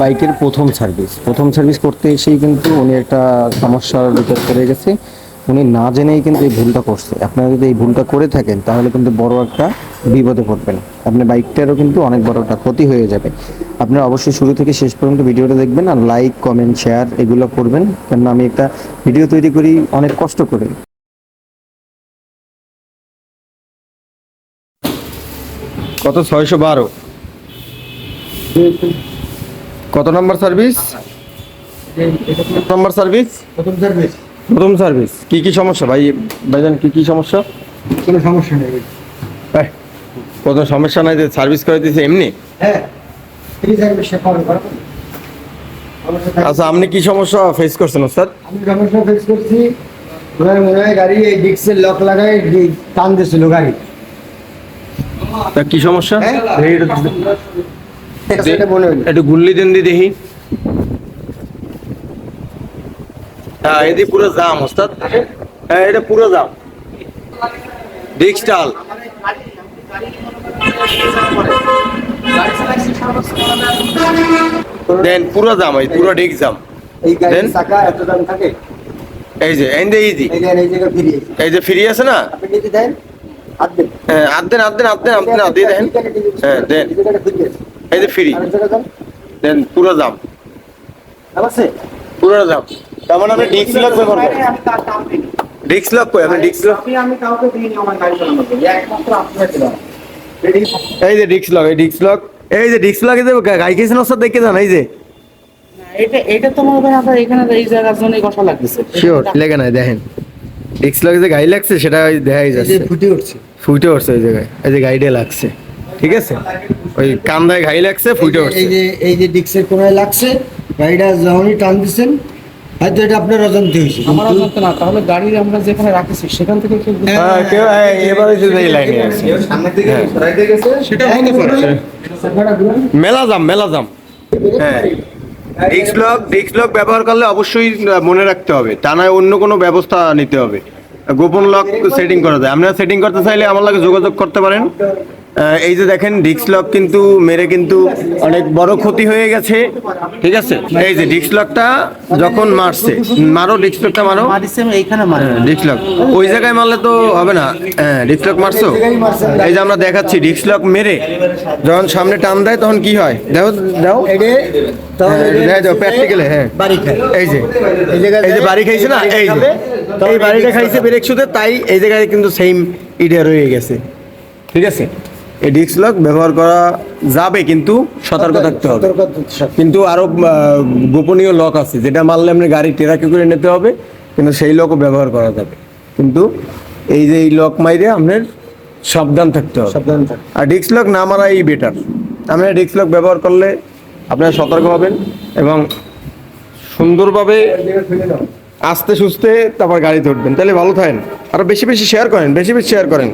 বাইকের প্রথম সার্ভিস। প্রথম সার্ভিস করতে এসেই কিন্তু উনি একটা সমস্যার ভিতর পড়ে গেছে। উনি না জেনেই কিন্তু এই ভুলটা করছে। আপনারা যদি এই ভুলটা করে থাকেন, তাহলে কিন্তু বড় একটা বিপদে পড়বেন। আপনার বাইকটারও কিন্তু অনেক বড় একটা ক্ষতি হয়ে যাবে। আপনারা অবশ্যই শুরু থেকে শেষ পর্যন্ত ভিডিওটা দেখবেন আর লাইক, কমেন্ট, শেয়ার এগুলো করবেন। কেননা আমি একটা ভিডিও তৈরি করি অনেক কষ্ট করে। কত? ছয়শো বারো। কত নম্বর সার্ভিস? নম্বর সার্ভিস? প্রথম সার্ভিস। প্রথম সার্ভিস। কি কি সমস্যা ভাই? ভাইজান কি কি সমস্যা? কোনো সমস্যা নেই এই, কোনো সমস্যা নাই যে সার্ভিস করে দিয়েছে এমনি? হ্যাঁ আচ্ছা আপনি কি সমস্যা ফেস করছেন স্যার? আমি সমস্যা ফেস করছি। মনে হয় গাড়ি এই ডিক্সের লক লাগাই টান দিয়েছিল গাড়ি। তা কি সমস্যা? হ্যাঁ? একটু- মনে গুল্লি দেন দি দেখি হ্যাঁ এদি পুরো জাম ওস্তাদ হ্যাঁ এটা পুরো জাম ডিক্সটাল দেন পুরো জাম এই পুরো ডিক্স জাম এই গাড়ির চাকা এত দাম থাকে এই যে এই যে ইজি এই যে ফ্রি আছে না আপনি দেন হাত দেন হ্যাঁ আদ দেন দেন দেন হ্যাঁ দেন এই যে ফ্রি দেন পুরো আছে? পুরো জাম তার মানে আপনি ডিক্স লক ব্যবহার করেন ডিক্স লক কই? আপনি ডিক্স লক আমি কাউকে দিইনি আমার গাড়ি চালানোর জন্য। একমাত্র আপনাকে দিলাম এই যে ডিক্স লক এই ডিক্স লক। এই যে ডিক্স লক এই যে গা- গাই খেয়েছেন ওস্তাদ দেখে যান এই যে। এটা এটা তো মনে হয় আপনার এখানে এই জায়গার কষা লাগতেছে। শিওর লেগে নাই দেখেন। ডিক্স লক যে গাই লাগছে সেটা দেখাই যাচ্ছে। ফুটে উঠছে। ফুটে উঠছে ওই জায়গায়। এই যে গাইডে লাগছে। ঠিক আছে? ওই কান্দায় ঘাই লাগছে ফুটে এই যে- এই যে এই যে ডিক্সের কোনায় লাগছে গাড়িটা যখনই টান দিচ্ছেন হয়তো এটা আপনার অজান্তে হয়েছে আমার কিন্তু জানতো না তাহলে গাড়ি আমরা যেখানে রাখেছি সেখান থেকে কেউ হ্যাঁ কেউ এই- এবারে যে এই লাইনে আছে। সেটা হতে পারে। চাকাটা ঘুরান। মেলা জাম মেলা জাম। হ্যাঁ। ডিক্স লক ডিক্স লক ব্যবহার করলে অবশ্যই মনে রাখতে হবে। তা নয় অন্য কোনো ব্যবস্থা নিতে হবে। গোপন লক সেটিং করা যায়। আপনারা সেটিং করতে চাইলে আমার লাগে যোগাযোগ করতে পারেন। এই যে দেখেন ডিক্স লক কিন্তু মেরে কিন্তু অনেক বড় ক্ষতি হয়ে গেছে। ঠিক আছে? এই যে ডিক্স লকটা যখন মারছে মারো ডিক্স লকটা মারো। মারি ডিক্স লক। ওই জায়গায় মারলে তো হবে না। হ্যাঁ ডিক্স লক মারছো? এই যে আমরা দেখাচ্ছি ডিক্স লক মেরে যখন সামনে টান দেয় তখন কি হয়? দাও। হ্যাঁ, এটা- দাও প্র্যাকটিক্যালে হ্যাঁ। এই যে এই যে বাড়ি খাইছে না? এই যে বাড়িটা খাইছে ব্রেক তাই এই জায়গায় কিন্তু সেম ইডিয়া রয়ে গেছে। ঠিক আছে? এই ডিক্স লক ব্যবহার করা যাবে কিন্তু সতর্ক থাকতে হবে। কিন্তু আরও গোপনীয় লক আছে যেটা মারলে আপনি গাড়ি টেরাকি করে নিতে হবে কিন্তু সেই লকও ব্যবহার করা যাবে। কিন্তু এই যে এই লক মাইরে আপনার সাবধান থাকতে হবে। আর ডিস্ক লক না মারাই বেটার আপনারা ডিস্ক লক ব্যবহার করলে আপনারা সতর্ক হবেন এবং সুন্দরভাবে আস্তে সুস্তে তারপর গাড়ি ধরবেন। তাহলে ভালো থাকেন। আর বেশি বেশি শেয়ার করেন বেশি বেশি শেয়ার করেন।